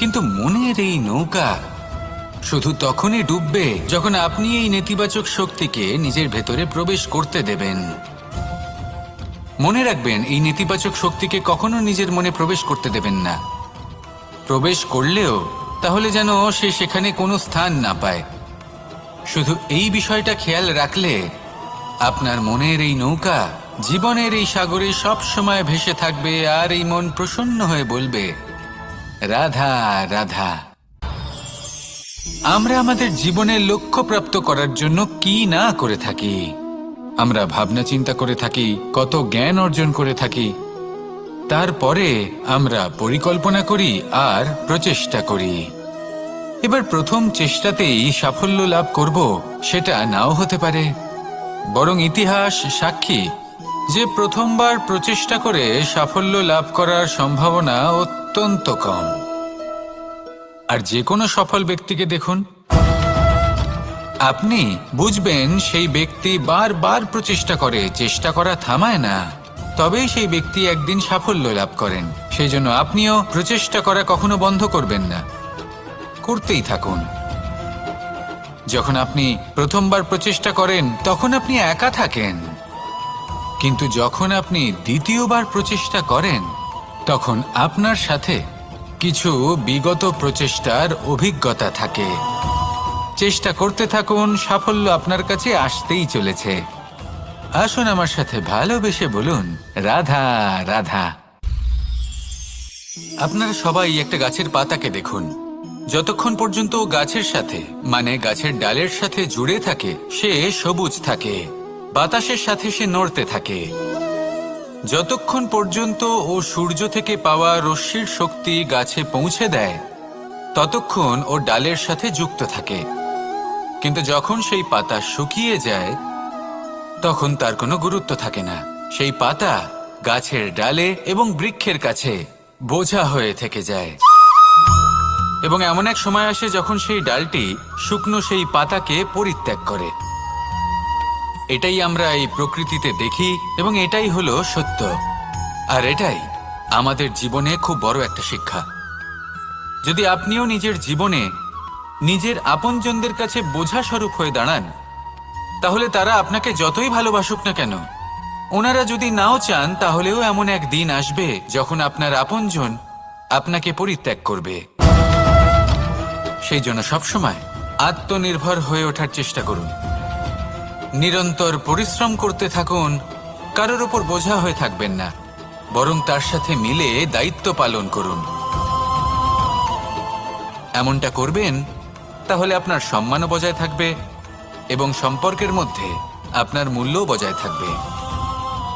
কিন্তু মনের এই নৌকা শুধু তখনই ডুববে যখন আপনি এই নেতিবাচক শক্তিকে নিজের ভেতরে প্রবেশ করতে দেবেন। মনে রাখবেন, এই নেতিবাচক শক্তিকে কখনো নিজের মনে প্রবেশ করতে দেবেন না। প্রবেশ করলেও তাহলে যেন সে সেখানে কোনো স্থান না পায়। শুধু এই বিষয়টা খেয়াল রাখলে আপনার মনের এই নৌকা জীবনের এই সাগরে সব সময় ভেসে থাকবে আর এই মন প্রসন্ন হয়ে বলবে রাধা রাধা। আমরা আমাদের জীবনের লক্ষ্য প্রাপ্ত করার জন্য কি না করে থাকি? আমরা ভাবনা চিন্তা করে থাকি, কত জ্ঞান অর্জন করে থাকি। তারপরে আমরা পরিকল্পনা করি আর প্রচেষ্টা করি। এবার প্রথম চেষ্টাতেই সাফল্য লাভ করব, সেটা নাও হতে পারে। বরং ইতিহাস সাক্ষী, যে প্রথমবার প্রচেষ্টা করে সাফল্য লাভ করার সম্ভাবনা অত্যন্ত কম। আর যে কোনো সফল ব্যক্তিকে দেখুন। আপনি বুঝবেন সেই ব্যক্তি বারবার প্রচেষ্টা করে, চেষ্টা করা থামায় না। তবেই সেই ব্যক্তি একদিন সাফল্য লাভ করেন। সেই জন্য আপনিও প্রচেষ্টা করা কখনো বন্ধ করবেন না। করতেই থাকুন। যখন আপনি প্রথমবার প্রচেষ্টা করেন, তখন আপনি একা থাকেন। কিন্তু যখন আপনি দ্বিতীয়বার প্রচেষ্টা করেন তখন আপনার সাথে কিছু বিগত প্রচেষ্টার অভিজ্ঞতা থাকে। চেষ্টা করতে থাকুন, সাফল্য আপনার কাছে আসতেই চলেছে। আসুন আমার সাথে ভালোবেসে বলুন, রাধা রাধা। আপনারা সবাই একটা গাছের পাতাকে দেখুন। যতক্ষণ পর্যন্ত গাছের সাথে মানে গাছের ডালের সাথে জুড়ে থাকে, সে সবুজ থাকে। বাতাসের সাথে সে নড়তে থাকে। যতক্ষণ পর্যন্ত ও সূর্য থেকে পাওয়া রশ্মির শক্তি গাছে পৌঁছে দেয়, ততক্ষণ ও ডালের সাথে যুক্ত থাকে। কিন্তু যখন সেই পাতা শুকিয়ে যায়, তখন তার কোনো গুরুত্ব থাকে না। সেই পাতা গাছের ডালে এবং বৃক্ষের কাছে বোঝা হয়ে থেকে যায়। এবং এমন এক সময় আসে যখন সেই ডালটি শুকনো সেই পাতাকে পরিত্যাগ করে। এটাই আমরা এই প্রকৃতিতে দেখি এবং এটাই হলো সত্য। আর এটাই আমাদের জীবনে খুব বড় একটা শিক্ষা। যদি আপনিও নিজের জীবনে নিজের আপনজনদের কাছে বোঝা স্বরূপ হয়ে দাঁড়ান, তাহলে তারা আপনাকে যতই ভালোবাসুক না কেন, ওনারা যদি নাও চান, তাহলেও এমন এক দিন আসবে যখন আপনার আপনজন আপনাকে পরিত্যাগ করবে। সেই জন্য সবসময় আত্মনির্ভর হয়ে ওঠার চেষ্টা করুন। নিরন্তর পরিশ্রম করতে থাকুন, কারোর ওপর বোঝা হয়ে থাকবেন না, বরং তার সাথে মিলে দায়িত্ব পালন করুন। এমনটা করবেন, তাহলে আপনার সম্মানও বজায় থাকবে এবং সম্পর্কের মধ্যে আপনার মূল্যও বজায় থাকবে।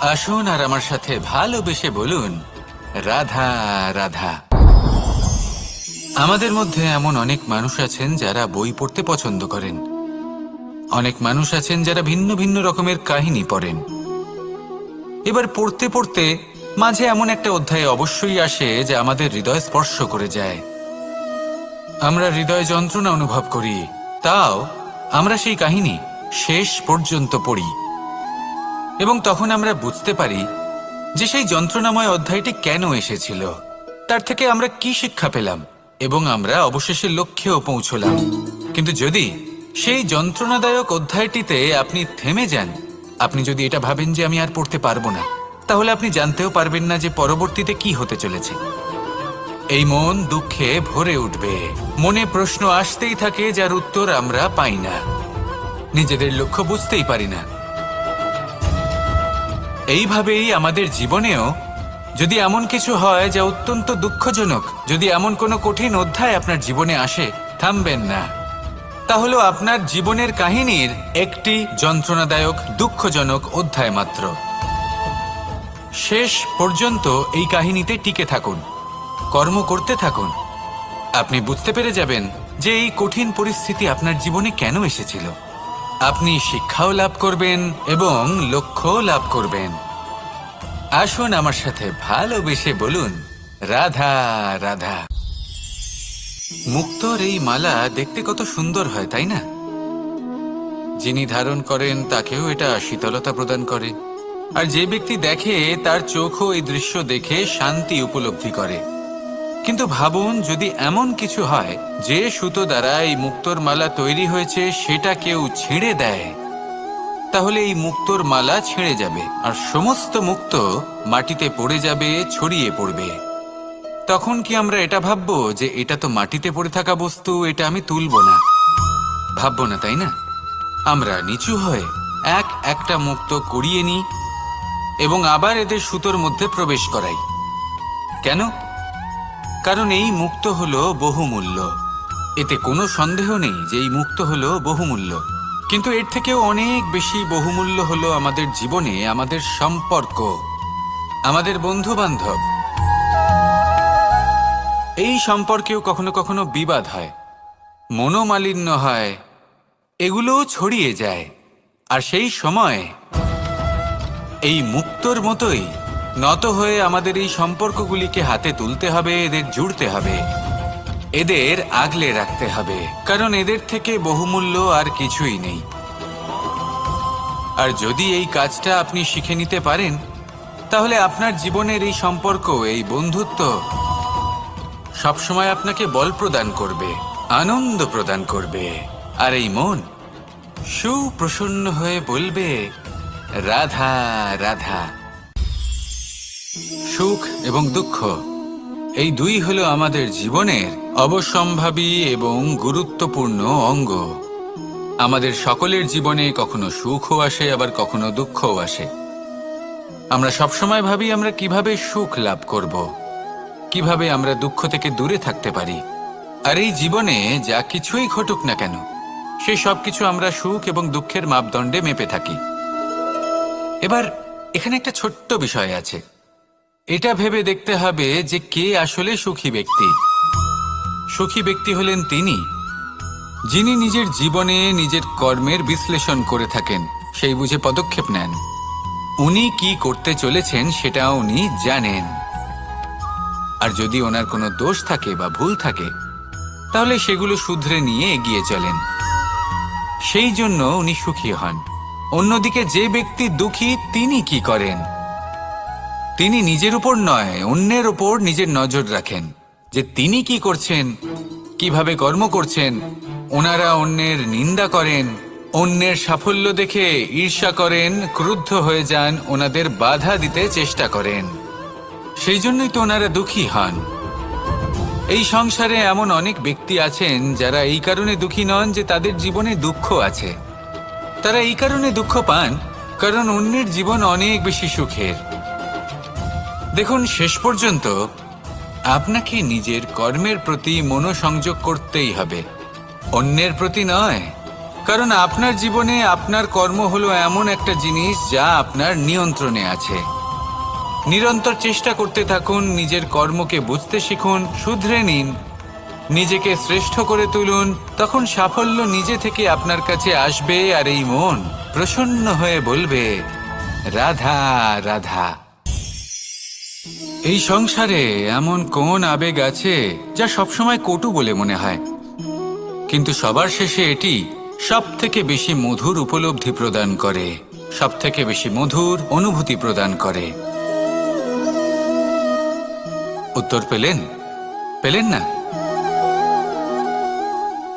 আসুন আর আমার সাথে ভালোবেসে বলুন, রাধা রাধা। আমাদের মধ্যে এমন অনেক মানুষ আছেন যারা বই পড়তে পছন্দ করেন। অনেক মানুষ আছেন যারা ভিন্ন ভিন্ন রকমের কাহিনী পড়েন। এবার পড়তে পড়তে মাঝে এমন একটা অধ্যায় অবশ্যই আসে যা আমাদের হৃদয় স্পর্শ করে যায়। আমরা হৃদয় যন্ত্রণা অনুভব করি, তাও আমরা সেই কাহিনী শেষ পর্যন্ত পড়ি। এবং তখন আমরা বুঝতে পারি যে সেই যন্ত্রণাময় অধ্যায়টি কেন এসেছিল, তার থেকে আমরা কি শিক্ষা পেলাম, এবং আমরা অবশেষে লক্ষ্যেও পৌঁছলাম। কিন্তু যদি সেই যন্ত্রণাদায়ক অধ্যায়টিতে আপনি থেমে যান। আপনি যদি এটা ভাবেন যে আমি আর পড়তে পারব না, তাহলে আপনি জানতেও পারবেন না যে পরবর্তীতে কি হতে চলেছে। এই মন দুঃখে ভরে উঠবে। মনে প্রশ্ন আসতেই থাকে, যার উত্তর আমরা পাই না। নিজেদের লক্ষ্য বুঝতেই পারি না। এইভাবেই আমাদের জীবনেও যদি এমন কিছু হয় যা অত্যন্ত দুঃখজনক, যদি এমন কোনো কঠিন অধ্যায় আপনার জীবনে আসে, থামবেন না। তাহলে আপনার জীবনের কাহিনীর একটি যন্ত্রণাদায়ক, দুঃখজনক অধ্যায় মাত্র। শেষ পর্যন্ত এই কাহিনীতে টিকে থাকুন, কর্ম করতে থাকুন। আপনি বুঝতে পেরে যাবেন যে এই কঠিন পরিস্থিতি আপনার জীবনে কেন এসেছিল। আপনি শিক্ষাও লাভ করবেন এবং লক্ষ্যও লাভ করবেন। আসুন আমার সাথে ভালোবেসে বলুন, রাধা রাধা। মুক্তর এই মালা দেখতে কত সুন্দর হয়, তাই না? যিনি ধারণ করেন, তাকেও এটা শীতলতা প্রদান করে। আর যে ব্যক্তি দেখে, তার চোখও এই দৃশ্য দেখে শান্তি উপলব্ধি করে। কিন্তু ভাবুন, যদি এমন কিছু হয়, যে সুতো দ্বারা এই মুক্তোর মালা তৈরি হয়েছে, সেটা কেউ ছিঁড়ে দেয়। তাহলে এই মুক্তোর মালা ছিঁড়ে যাবে, আর সমস্ত মুক্ত মাটিতে পড়ে যাবে, ছড়িয়ে পড়বে। তখন কি আমরা এটা ভাববো যে এটা তো মাটিতে পড়ে থাকা বস্তু, এটা আমি তুলব না? ভাববো না, তাই না? আমরা নিচু হয়ে এক একটা মুক্ত করিয়ে নিই এবং আবার এদের সুতোর মধ্যে প্রবেশ করাই। কেন? কারণ এই মুক্ত হলো বহুমূল্য। এতে কোনো সন্দেহ নেই যে এই মুক্ত হলো বহুমূল্য। কিন্তু এর থেকেও অনেক বেশি বহুমূল্য হলো আমাদের জীবনে, আমাদের সম্পর্ক, আমাদের বন্ধু বান্ধব এই সম্পর্কেও কখনো কখনো বিবাদ হয়। মনোমালিন্য হয়। এগুলোও ছড়িয়ে যায়। আর সেই সময় এই মুক্তর মতোই নত হয়ে আমাদের এই সম্পর্কগুলিকে হাতে তুলতে হবে, এদের জুড়তে হবে। এদের আগলে রাখতে হবে। কারণ এদের থেকে বহুমূল্য আর কিছুই নেই। আর যদি এই কাজটা আপনি শিখে নিতে পারেন, তাহলে আপনার জীবনের এই সম্পর্ক, এই বন্ধুত্ব সবসময় আপনাকে বল প্রদান করবে, আনন্দ প্রদান করবে, আর এই মন সুপ্রসন্ন হয়ে বলবে, রাধা রাধা। সুখ এবং দুঃখ, এই দুই হলো আমাদের জীবনের অবসম্ভাবী এবং গুরুত্বপূর্ণ অঙ্গ। আমাদের সকলের জীবনে কখনো সুখও আসে, আবার কখনো দুঃখও আসে। আমরা সবসময় ভাবি আমরা কীভাবে সুখ লাভ করব। কীভাবে আমরা দুঃখ থেকে দূরে থাকতে পারি? আর এই জীবনে যা কিছুই ঘটুক না কেন সেই সব কিছু আমরা সুখ এবং দুঃখের মাপদণ্ডে মেপে থাকি। এবার এখানে একটা ছোট্ট বিষয় আছে। এটা ভেবে দেখতে হবে যে কে আসলে সুখী ব্যক্তি। সুখী ব্যক্তি হলেন তিনি, যিনি নিজের জীবনে নিজের কর্মের বিশ্লেষণ করে থাকেন, সেই বুঝে পদক্ষেপ নেন। উনি কি করতে চলেছেন সেটা উনি জানেন। আর যদি ওনার কোনো দোষ থাকে বা ভুল থাকে, তাহলে সেগুলো শুধরে নিয়ে এগিয়ে চলেন। সেই জন্য উনি সুখী হন। অন্যদিকে যে ব্যক্তি দুঃখী, তিনি কি করেন? তিনি নিজের উপর নয়, অন্যের উপর নিজের নজর রাখেন যে তিনি কি করছেন, কীভাবে কর্ম করছেন, ওনারা অন্যের নিন্দা করেন, অন্যের সাফল্য দেখে ঈর্ষা করেন, ক্রুদ্ধ হয়ে যান, ওনাদের বাধা দিতে চেষ্টা করেন। সেই জন্যই তো ওনারা দুঃখী হন। এই সংসারে এমন অনেক ব্যক্তি আছেন যারা এই কারণে দুঃখী নন যে তাদের জীবনে দুঃখ আছে। তারা এই কারণে দুঃখ পান, কারণ অন্যের জীবন অনেক বেশি সুখের। দেখুন, শেষ পর্যন্ত আপনাকে নিজের কর্মের প্রতি মনোসংযোগ করতেই হবে। অন্যের প্রতি নয়, কারণ আপনার জীবনে আপনার কর্ম হলো এমন একটা জিনিস যা আপনার নিয়ন্ত্রণে আছে। নিরন্তর চেষ্টা করতে থাকুন, নিজের কর্মকে বুঝতে শিখুন, শুধরে নিন, নিজেকে শ্রেষ্ঠ করে তুলুন, তখন সাফল্য নিজে থেকে আপনার কাছে আসবে আর এই মন প্রসন্ন হয়ে বলবে, রাধা রাধা। এই সংসারে এমন কোন আবেগ আছে যা সবসময় কটু বলে মনে হয়? কিন্তু সবার শেষে এটি সব থেকে বেশি মধুর উপলব্ধি প্রদান করে সব থেকে বেশি মধুর অনুভূতি প্রদান করে। উত্তর পেলেন? পেলেন না?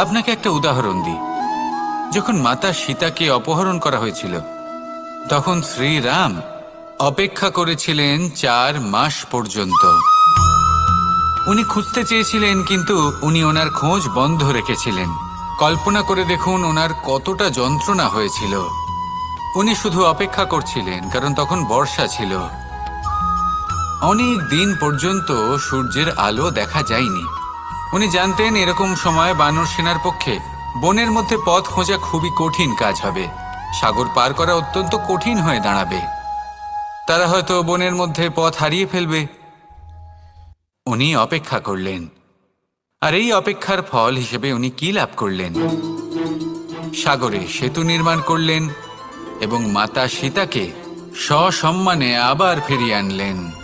আপনাকে একটা উদাহরণ দিই। যখন মাতা সীতাকে অপহরণ করা হয়েছিল, তখন শ্রীরাম অপেক্ষা করেছিলেন চার মাস পর্যন্ত। উনি খুঁজতে চেয়েছিলেন, কিন্তু উনি ওনার খোঁজ বন্ধ রেখেছিলেন। কল্পনা করে দেখুন ওনার কতটা যন্ত্রণা হয়েছিল। উনি শুধু অপেক্ষা করছিলেন, কারণ তখন বর্ষা ছিল। অনেক দিন পর্যন্ত সূর্যের আলো দেখা যায়নি। উনি জানতেন এরকম সময় বানর সেনার পক্ষে বনের মধ্যে পথ খোঁজা খুবই কঠিন কাজ হবে। সাগর পার করা অত্যন্ত কঠিন হয়ে দাঁড়াবে। তারা হয়তো বনের মধ্যে পথ হারিয়ে ফেলবে। উনি অপেক্ষা করলেন। আর এই অপেক্ষার ফল হিসেবে উনি কি লাভ করলেন? সাগরে সেতু নির্মাণ করলেন এবং মাতা সীতাকে সসম্মানে আবার ফিরিয়ে আনলেন।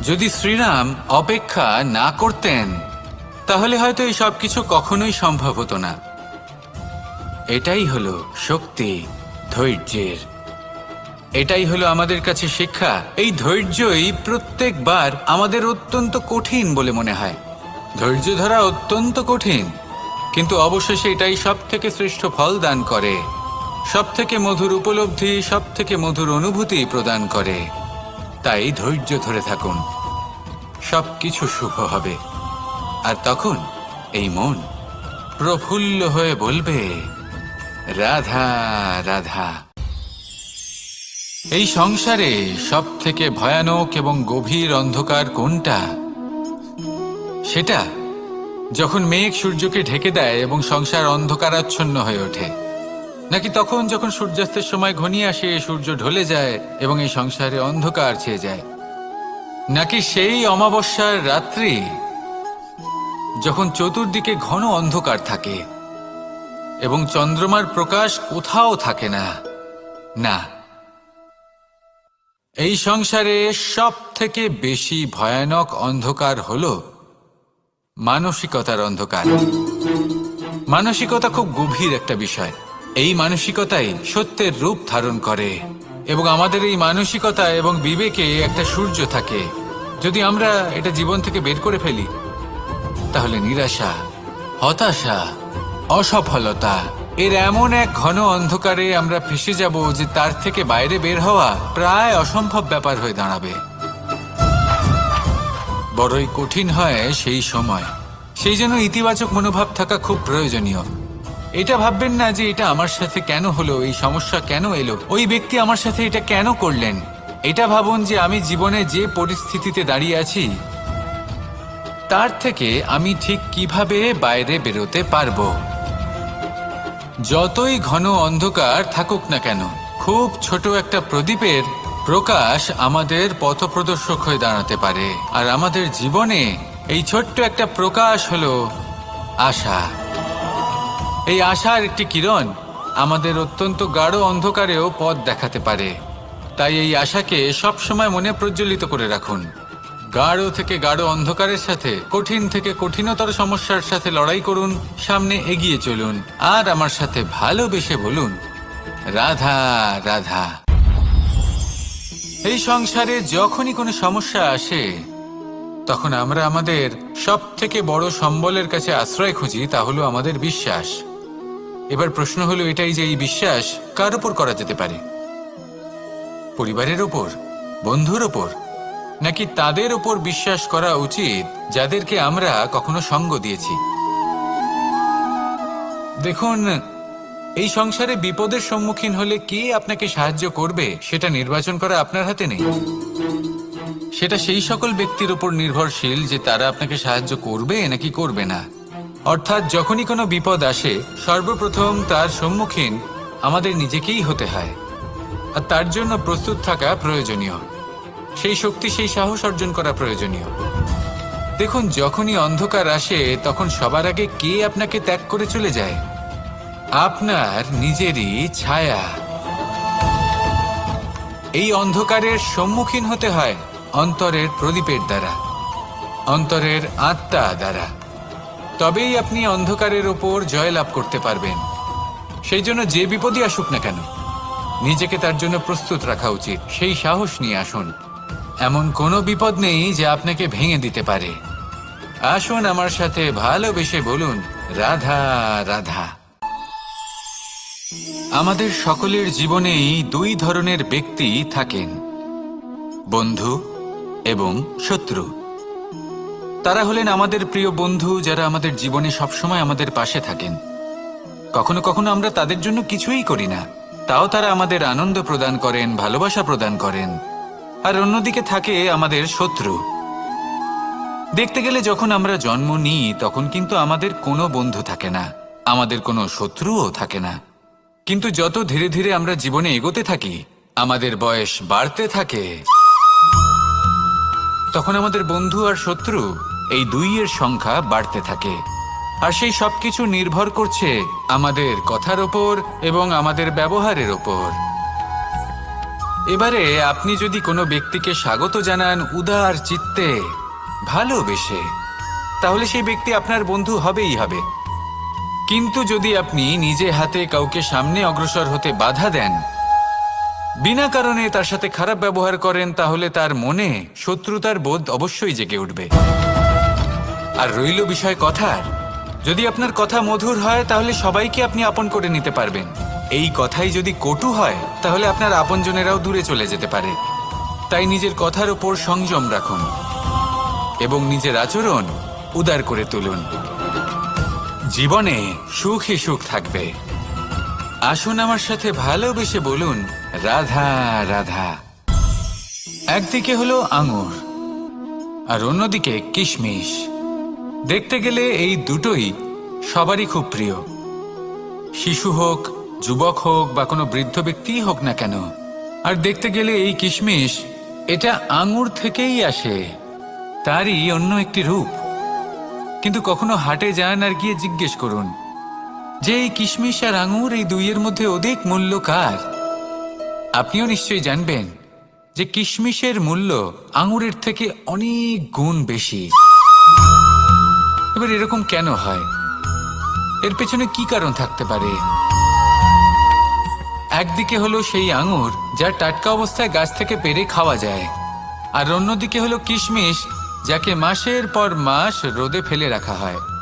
যদি শ্রীরাম অপেক্ষা না করতেন, তাহলে হয়তো এই সব কিছু কখনোই সম্ভব হতো না। এটাই হলো শক্তি, ধৈর্যের। এটাই হলো আমাদের কাছে শিক্ষা। এই ধৈর্যই প্রত্যেকবার আমাদের অত্যন্ত কঠিন বলে মনে হয়। ধৈর্য ধরা অত্যন্ত কঠিন, কিন্তু অবশেষে এটাই সব থেকে শ্রেষ্ঠ ফল দান করে সব থেকে মধুর উপলব্ধি সব থেকে মধুর অনুভূতি প্রদান করে। তাই ধৈর্য ধরে থাকুন। সব কিছু শুভ হবে। আর তখন এই মন প্রফুল্ল হয়ে বলবে, রাধা রাধা। এই সংসারে সব থেকে ভয়ানক এবং গভীর অন্ধকার কোনটা? সেটা যখন মেঘ সূর্যকে ঢেকে দেয় এবং সংসার অন্ধকারাচ্ছন্ন হয়ে ওঠে। নাকি তখন যখন সূর্যাস্তের সময় ঘনিয়ে আসে, সূর্য ঢলে যায় এবং এই সংসারে অন্ধকার ছেয়ে যায়? নাকি সেই অমাবস্যার রাত্রি যখন চতুর্দিকে ঘন অন্ধকার থাকে এবং চন্দ্রমার প্রকাশ কোথাও থাকে না? না। এই সংসারে সব থেকে বেশি ভয়ানক অন্ধকার হল মানসিকতার অন্ধকার। মানসিকতা খুব গভীর একটা বিষয়। এই মানসিকতাই সত্যের রূপ ধারণ করে এবং আমাদের এই মানসিকতা এবং বিবেকে একটা সূর্য থাকে। যদি আমরা এটা জীবন থেকে বের করে ফেলি, তাহলে নিরাশা, হতাশা, অসফলতা, এর এমন এক ঘন অন্ধকারে আমরা ফেসে যাব যে তার থেকে বাইরে বের হওয়া প্রায় অসম্ভব ব্যাপার হয়ে দাঁড়াবে। বড়ই কঠিন হয় সেই সময়। সেই জন্য ইতিবাচক মনোভাব থাকা খুব প্রয়োজনীয়। এটা ভাববেন না যে এটা আমার সাথে কেন হলো, এই সমস্যা কেন এলো? ওই ব্যক্তি আমার সাথে এটা কেন করলেন? এটা ভাবুন যে আমি জীবনে যে পরিস্থিতিতে দাঁড়িয়ে আছি, তার থেকে আমি ঠিক কীভাবে বাইরে বেরোতে পারব? যতই ঘন অন্ধকার থাকুক না কেন, খুব ছোট একটা প্রদীপের প্রকাশ আমাদের পথপ্রদর্শক হয়ে দাঁড়াতে পারে। আর আমাদের জীবনে এই ছোট্ট একটা প্রকাশ হলো আশা। এই আশার একটি কিরণ আমাদের অত্যন্ত গাঢ় অন্ধকারেও পথ দেখাতে পারে। তাই এই আশাকে সবসময় মনে প্রজ্বলিত করে রাখুন। গাঢ় থেকে গাঢ় অন্ধকারের সাথে, কঠিন থেকে কঠিনতর সমস্যার সাথে লড়াই করুন, সামনে এগিয়ে চলুন, আর আমার সাথে ভালোবেসে বলুন, রাধা রাধা। এই সংসারে যখনই কোনো সমস্যা আসে, তখন আমরা আমাদের সব থেকে বড় সম্বলের কাছে আশ্রয় খুঁজি, তা হলো আমাদের বিশ্বাস। এবার প্রশ্ন হলো এটাই যে এই বিশ্বাস কার উপর করা যেতে পারে? পরিবারের ওপর বন্ধুর ওপর নাকি তাদের ওপর বিশ্বাস করা উচিত যাদেরকে আমরা কখনো সঙ্গ দিয়েছি? দেখুন, এই সংসারে বিপদের সম্মুখীন হলে কে আপনাকে সাহায্য করবে সেটা নির্বাচন করা আপনার হাতে নেই। সেটা সেই সকল ব্যক্তির উপর নির্ভরশীল যে তারা আপনাকে সাহায্য করবে নাকি করবে না। অর্থাৎ যখনই কোনো বিপদ আসে, সর্বপ্রথম তার সম্মুখীন আমাদের নিজেকেই হতে হয়। আর তার জন্য প্রস্তুত থাকা প্রয়োজনীয়। সেই শক্তি, সেই সাহস অর্জন করা প্রয়োজনীয়। দেখুন, যখনই অন্ধকার আসে, তখন সবার আগে কে আপনাকে ত্যাগ করে চলে যায়? আপনার নিজেরই ছায়া। এই অন্ধকারের সম্মুখীন হতে হয় অন্তরের প্রদীপের দ্বারা, অন্তরের আত্মা দ্বারা। তবেই আপনি অন্ধকারের ওপর জয়লাভ করতে পারবেন। সেই জন্য যে বিপদই আসুক না কেন, নিজেকে তার জন্য প্রস্তুত রাখা উচিত। সেই সাহস নিয়ে আসুন। এমন কোনো বিপদ নেই যে আপনাকে ভেঙে দিতে পারে। আসুন আমার সাথে ভালোবেসে বলুন, রাধা রাধা। আমাদের সকলের জীবনেই দুই ধরনের ব্যক্তি থাকেন, বন্ধু এবং শত্রু। তারা হলেন আমাদের প্রিয় বন্ধু যারা আমাদের জীবনে সবসময় আমাদের পাশে থাকেন। কখনো কখনো আমরা তাদের জন্য কিছুই করি না। তাও তারা আমাদের আনন্দ প্রদান করেন, ভালোবাসা প্রদান করেন। আর অন্যদিকে থাকে আমাদের শত্রু। দেখতে গেলে যখন আমরা জন্ম নিই, তখন কিন্তু আমাদের কোনো বন্ধু থাকে না। আমাদের কোনো শত্রুও থাকে না। কিন্তু যত ধীরে ধীরে আমরা জীবনে এগোতে থাকি, আমাদের বয়স বাড়তে থাকে। তখন আমাদের বন্ধু আর শত্রু এই দুইয়ের সংখ্যা বাড়তে থাকে। আর সেই সবকিছু নির্ভর করছে আমাদের কথার ওপর এবং আমাদের ব্যবহারের ওপর। এবারে আপনি যদি কোনো ব্যক্তিকে স্বাগত জানান উদার চিত্তে, ভালোবেসে, তাহলে সেই ব্যক্তি আপনার বন্ধু হবেই হবে। কিন্তু যদি আপনি নিজে হাতে কাউকে সামনে অগ্রসর হতে বাধা দেন, বিনা কারণে তার সাথে খারাপ ব্যবহার করেন, তাহলে তার মনে শত্রুতার বোধ অবশ্যই জেগে উঠবে। আর রইল বিষয় কথার। যদি আপনার কথা মধুর হয়, তাহলে সবাইকে আপনি আপন করে নিতে পারবেন। এই কথাই যদি কটু হয়, তাহলে আপনার আপনজনেরাও দূরে চলে যেতে পারে। তাই নিজের কথার ওপর সংযম রাখুন এবং নিজের আচরণ উদার করে তুলুন। জীবনে সুখী সুখ থাকবে। আসুন আমার সাথে ভালোবেসে বলুন, রাধা রাধা। একদিকে হলো আঙুর, আর অন্যদিকে কিশমিশ। দেখতে গেলে এই দুটোই সবারই খুব প্রিয়। শিশু হোক, যুবক হোক বা কোনো বৃদ্ধ ব্যক্তিই হোক না কেন, আর দেখতে গেলে এই কিশমিশ, এটা আঙুর থেকেই আসে, তারই অন্য একটি রূপ। কিন্তু কখনো হাটে যান আর গিয়ে জিজ্ঞেস করুন, যে এই কিশমিশ আর আঙুর এই দুইয়ের মধ্যে অধিক মূল্য কার? আপনিও নিশ্চয়ই জানবেন যে কিশমিশের মূল্য আঙুরের থেকে অনেক গুণ বেশি। এবার এরকম কেন হয়? এর পেছনে কি কারণ থাকতে পারে? একদিকে হলো সেই আঙুর, যা টাটকা অবস্থায় গাছ থেকে পেরে খাওয়া যায়। আর অন্যদিকে হলো কিশমিশ, যাকে মাসের পর মাস রোদে ফেলে রাখা হয়।